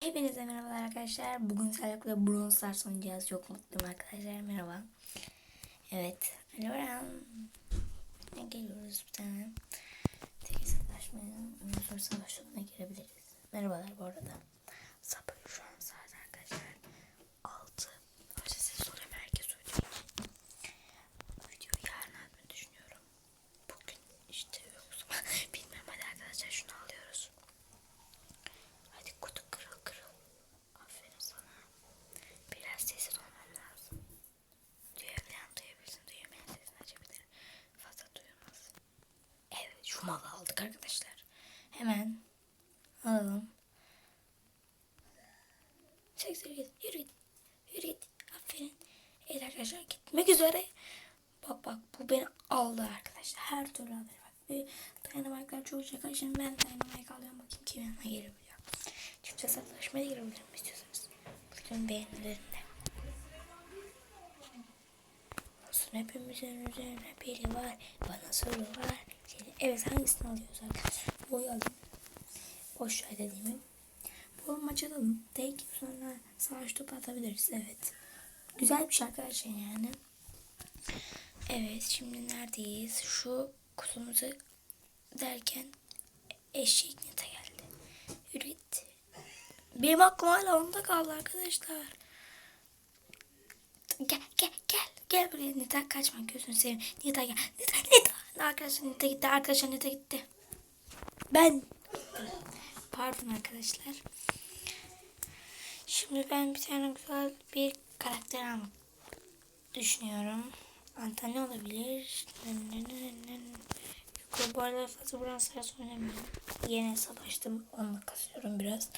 Hepinize merhabalar arkadaşlar. Bugün sizlerle Brawl Stars oynayacağız. Çok mutluyum arkadaşlar. Merhaba. Evet. Bakalım. Ne geliyoruz bir tane. Tek savaşmaya. Ondan sonra savaş girebiliriz. Merhabalar bu arada. Sabah şu an saat arkadaşlar. 6. Önce size soruyorum herkes söyleyecek. Videoyu yarın atmayı düşünüyorum. Bugün işte yoksa bilmem hadi arkadaşlar şunu alıyoruz. Hadi kutu kırıl kırıl. Aferin sana. Biraz sessiz olmam lazım. Duyabilen duyabilirsin. Duyamayan sesini açabilir. Fazla duyulmaz. Malı aldık arkadaşlar. Hemen alalım. Yürü git. Yürü git. Yürü git. Aferin. Evet arkadaşlar gitmek üzere. Bak bak bu beni aldı arkadaşlar. Her türlü alır. Bak bir dayanamaklar çok şaka. Şimdi ben dayanamayı alıyorum. Bakayım kim yanına gelebiliyor. Çift hesaplaşmaya girebilirim istiyorsanız. Bütün beğenilerimle. Olsun hepimizin üzerine biri var. Bana soru var. Seni, evet hangisini alıyoruz arkadaşlar? Boyu alayım. Boş ver dediğimi. Bu maç alalım. Tek sonra savaş topu atabiliriz. Evet. Güzel bir şey arkadaşlar yani. Evet şimdi neredeyiz? Şu kutumuzu derken eşek nete geldi. Yürü. Benim aklım hala onda kaldı arkadaşlar. Gel gel gel. Buraya Nita kaçma gözünü seveyim. Nita gel. Nita Nita. Arkadaşlar Nita gitti. Arkadaşlar Nita gitti. Ben. Pardon arkadaşlar. Şimdi ben bir tane güzel bir karakter almak düşünüyorum. Anta ne olabilir? Yukarı bu arada fazla Brawl Stars oynamıyorum. Yeni hesap açtım. Onunla kasıyorum biraz.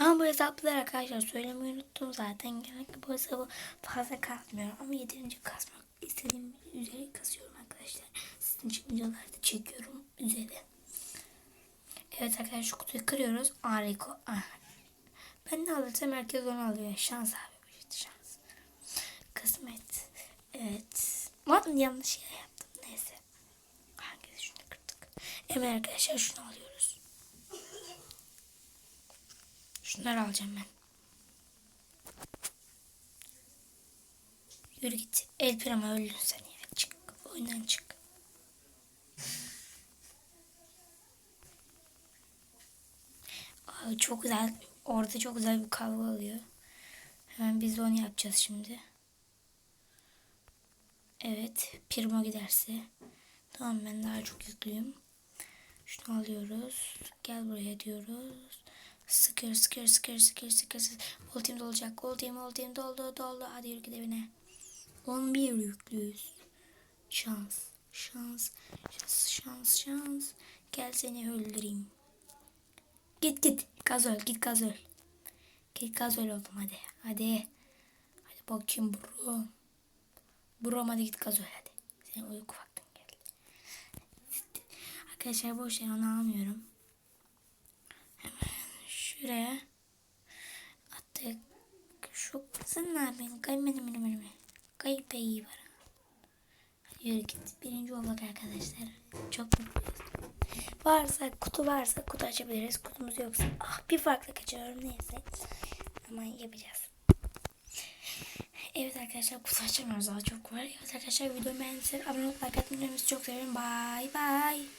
Ama bu hesaplar arkadaşlar söylemeyi unuttum zaten. Genellikle bu hesabı fazla kasmıyorum. Ama yeterince kasmak istediğim üzere kasıyorum arkadaşlar. Sizin için videolarda çekiyorum üzeri. Evet arkadaşlar şu kutuyu kırıyoruz. Harika. Ah. Ben ne alırsam herkes onu alıyor. Şans abi işte şans. Kısmet. Evet. Lan yanlış yere yaptım. Neyse. Hangisi şunu kırdık. Hemen arkadaşlar şunu alıyoruz. Şunları alacağım ben. Yürü git. El Primo öldün sen ya. Çık. Oyundan çık. Aa, çok güzel. Orada çok güzel bir kavga oluyor. Hemen biz onu yapacağız şimdi. Evet. Primo giderse. Tamam ben daha çok yüklüyüm. Şunu alıyoruz. Gel buraya diyoruz. Sıkır sıkır sıkır. sıkır. Gol team dolacak. Gol team doldu doldu. Hadi yürü git evine. 11 yüklüyüz. Şans. Şans. Şans şans şans. Gel seni öldüreyim. Git git. Gaz öl. Git gaz öl. Git gaz öl oğlum hadi. Hadi. Hadi bakayım bro. Bro hadi git gaz öl hadi. Senin uyku vaktin geldi. Arkadaşlar boş yer onu almıyorum. Şuraya attık. Şu kızın ne yapayım? Kayın benim benim. Kayıp iyi var. Yürü git. Birinci olduk arkadaşlar. Çok mutluyuz. Varsa kutu varsa kutu açabiliriz. Kutumuz yoksa ah bir farklı kaçıyorum neyse. Ama yapacağız. Evet arkadaşlar kutu açamıyoruz daha çok var. Evet arkadaşlar videomu beğendiyseniz abone olup like atmayı. Çok seviyorum. Bye bye.